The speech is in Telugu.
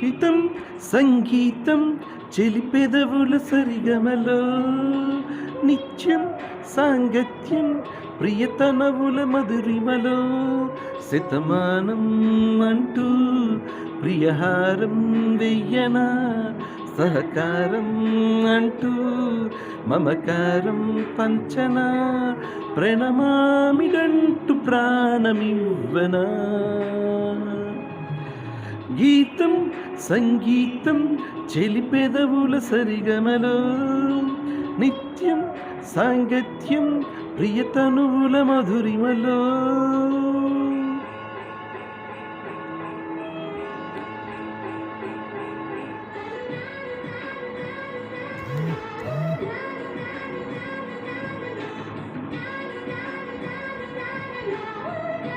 సంగీతం సంగీతం చెలిపెదవుల సరిగమలో. నిత్యం సాంగత్యం ప్రియతనవుల మధురిమలో. శతమానం అంటూ ప్రియహారం వెయ్యనా సహకారం అంటూ మమకారం పంచనా ప్రణమామిడంటూ ప్రాణమివ్వనా. గీతం సంగీతం చెలిపెదవుల సరిగమలో నిత్యం సాంగత్యం ప్రియతనువుల మధురిమలో